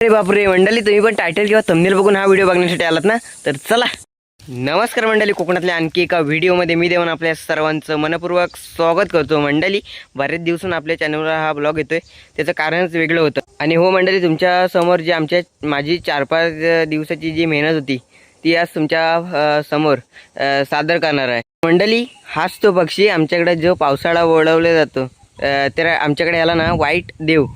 अरे बापरे मंडळी तुम्ही पण टायटल किंवा थंबनेल बघून हा व्हिडिओ बघण्यासाठी आलात ना? तर चला. नमस्कार मंडळी कोकणातल्या आणखी एका व्हिडिओमध्ये मी देऊन आपल्या सर्वांचं मनपूर्वक स्वागत करतो. मंडळी बरेच दिवसून आपल्या चॅनलवर हा ब्लॉग येतोय. त्याचं कारणच वेगळं होतं. आणि हो मंडळी तुमच्यासमोर जी आमच्या माझी चार पाच दिवसाची जी मेहनत होती ती आज तुमच्यासमोर सादर करणार आहे. मंडळी हाच तो पक्षी आमच्याकडे जो पावसाळा ओढवला जातो. तर आमच्याकडे याला ना वाईट देव.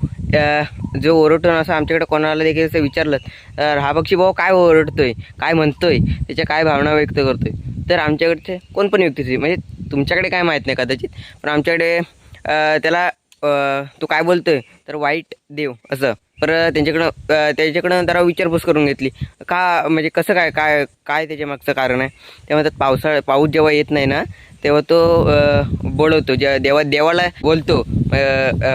जो ओरडतो ना असं आमच्याकडे कोणाला देखील असं विचारलं तर हा पक्षी भाऊ काय ओरडतोय? काय म्हणतोय? त्याच्या काय भावना व्यक्त करतोय? तर आमच्याकडचे कोण पण व्यक्ती म्हणजे तुमच्याकडे काय माहीत नाही कदाचित पण आमच्याकडे त्याला तो काय बोलतोय? तर वाईट देव असं. पर त्यांच्याकडं अ, त्याच्याकडं जरा विचारपूस करून घेतली. का म्हणजे कसं काय काय काय त्याच्या मागचं कारण आहे? ते म्हणतात पावसाळा पाऊस जेव्हा येत नाही ना तेव्हा तो बोलवतो. जेव्हा देवा देवाला बोलतो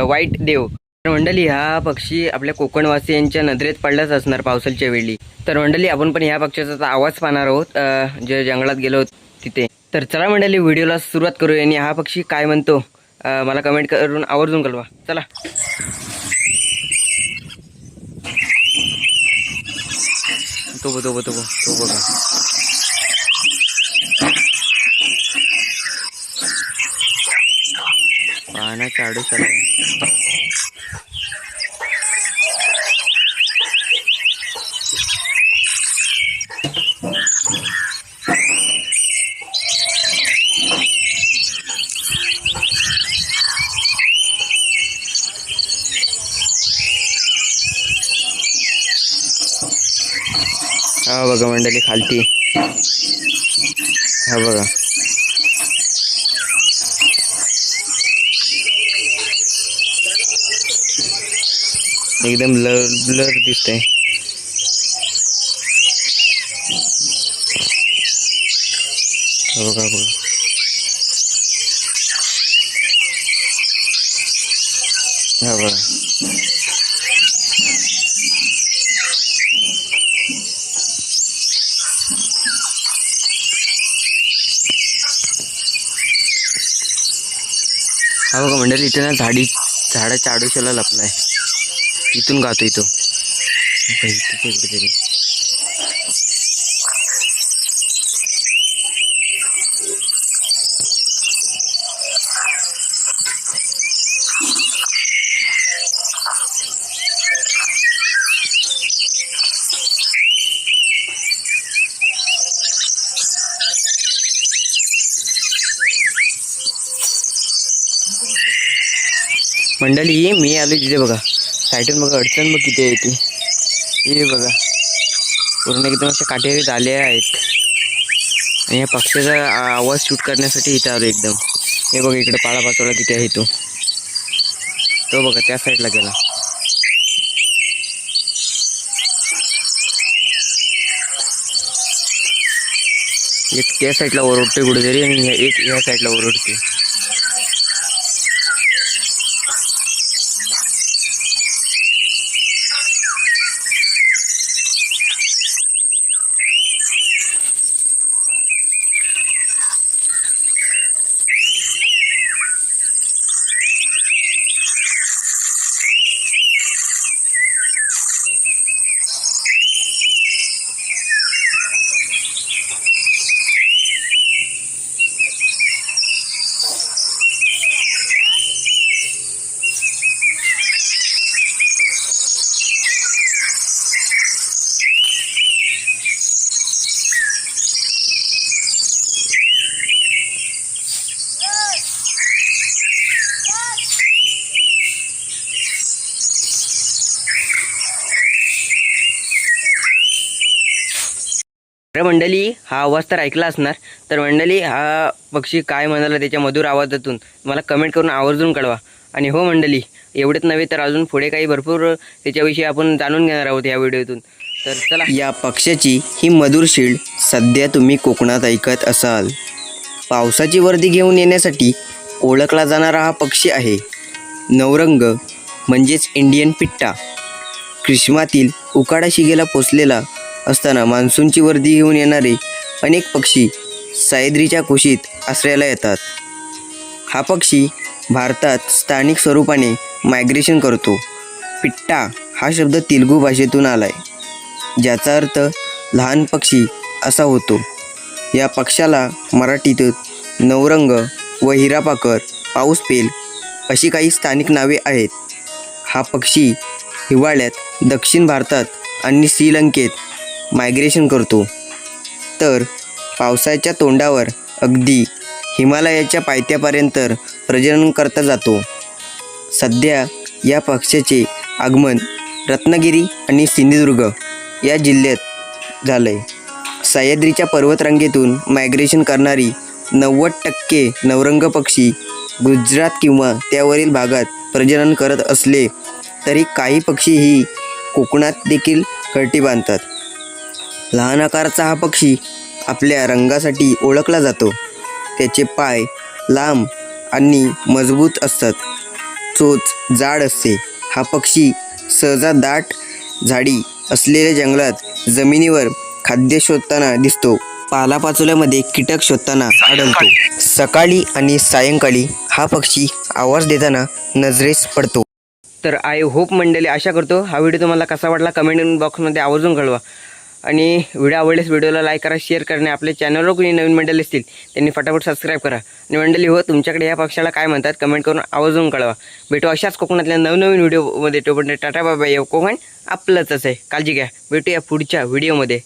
वाईट देव. मंडळी हा पक्षी आपल्या कोकणवासियांच्या नजरेत पडलाच असणार पावसाच्या वेळी. तर मंडळी आपण पण ह्या पक्षाचा आवाज पाहणार आहोत जे जंगलात गेलो तिथे. तर चला मंडळी व्हिडिओला सुरुवात करूया आणि हा पक्षी काय म्हणतो मला कमेंट करून आवर्जून कळवा. चला. तो बो तो बो तो बो तो बघा. पाना चाडू आहे हा बघा मंडळी खालती. हा बघा. एकदम ब्लर ब्लर दिसत आहे हो बघा बघा हो हा बघा. हा बघा मंडळी इथे ना झाडी झाडाच्या आडोशाला लपलाय. इथून गातो इथं. कुठेतरी मंडळी मी आलो तिथे बघा. साईडून बघा अडचण बघ किती आहे ती. हे बघा. पूर्ण एकदम अशा काटेरी झाले आहेत. आणि या पक्ष्याचा आवाज शूट करण्यासाठी इथं आलो एकदम. हे बघा इकडे पाळा पाचोळा किती आहे तो. तो बघा त्या साईडला गेला. एक त्या साईडला ओरडते कुठेतरी आणि एक ह्या साईडला ओरडते मंडळी हा आवाज तर ऐकला असणार. तर मंडळी हा पक्षी काय म्हणाला त्याच्या मधुर आवाजातून मला कमेंट करून आवर्जून कळवा. आणि हो मंडळी एवढेच नव्हे तर अजून पुढे काही भरपूर त्याच्याविषयी आपण जाणून घेणार आहोत या व्हिडिओतून. तर चला. या पक्ष्याची ही मधुर शीड सध्या तुम्ही कोकणात ऐकत असाल. पावसाची वर्दी घेऊन येण्यासाठी ओळखला जाणारा हा पक्षी आहे नवरंग म्हणजेच इंडियन पिट्टा. ग्रीष्मातील उकाडा शिगेला पोचलेला असताना मान्सूनची वर्दी घेऊन येणारे अनेक पक्षी सायद्रीच्या कुशीत आश्रयाला येतात. हा पक्षी भारतात स्थानिक स्वरूपाने मायग्रेशन करतो. पिट्टा हा शब्द तेलुगू भाषेतून आला आहे ज्याचा अर्थ लहान पक्षी असा होतो. या पक्षाला मराठीत नवरंग व हिरापाकर पाऊसपेल अशी काही स्थानिक नावे आहेत. हा पक्षी हिवाळ्यात दक्षिण भारतात आणि श्रीलंकेत मायग्रेशन करतो. तर पावसाच्या तोंडावर अगदी हिमालयाच्या पायथ्यापर्यंत प्रजनन करता जातो. सध्या या पक्ष्याचे आगमन रत्नागिरी आणि सिंधुदुर्ग या जिल्ह्यात झालं आहे सह्याद्रीच्या पर्वतरांगेतून मायग्रेशन करणारी नव्वद टक्के नवरंग पक्षी गुजरात किंवा त्यावरील भागात प्रजनन करत असले तरी काही पक्षी ही कोकणात देखील घरटी बांधतात. लहान आकाराचा हा पक्षी आपल्या रंगासाठी ओळखला जातो. त्याचे पाय लांब आणि मजबूत असतात. चोच जाड असते. हा पक्षी सहजा दाट झाडी असलेल्या जंगलात जमिनीवर खाद्य शोधताना दिसतो. पालापाचोल्यामध्ये कीटक शोधताना आढळतो. सकाळी आणि सायंकाळी हा पक्षी आवाज देताना नजरेस पडतो. तर आय होप मंडळी आशा करतो हा व्हिडिओ तुम्हाला कसा वाटला कमेंट बॉक्समध्ये आवर्जून कळवा. आणि व्हिडिओ आवडल्यास व्हिडिओला लाईक करा शेअर करणे आपले आपल्या चॅनलवर कोणी नवीन मंडळी असतील त्यांनी फटाफट सबस्क्राईब करा. आणि मंडळी हो तुमच्याकडे या पक्षाला काय म्हणतात कमेंट करून आवाजून कळवा. भेटू अशाच कोकणातल्या नवनवीन व्हिडिओमध्ये. तोपर्यंत टाटा बाबा कोकण आपलंच आहे. काळजी घ्या. भेटूया पुढच्या व्हिडिओमध्ये.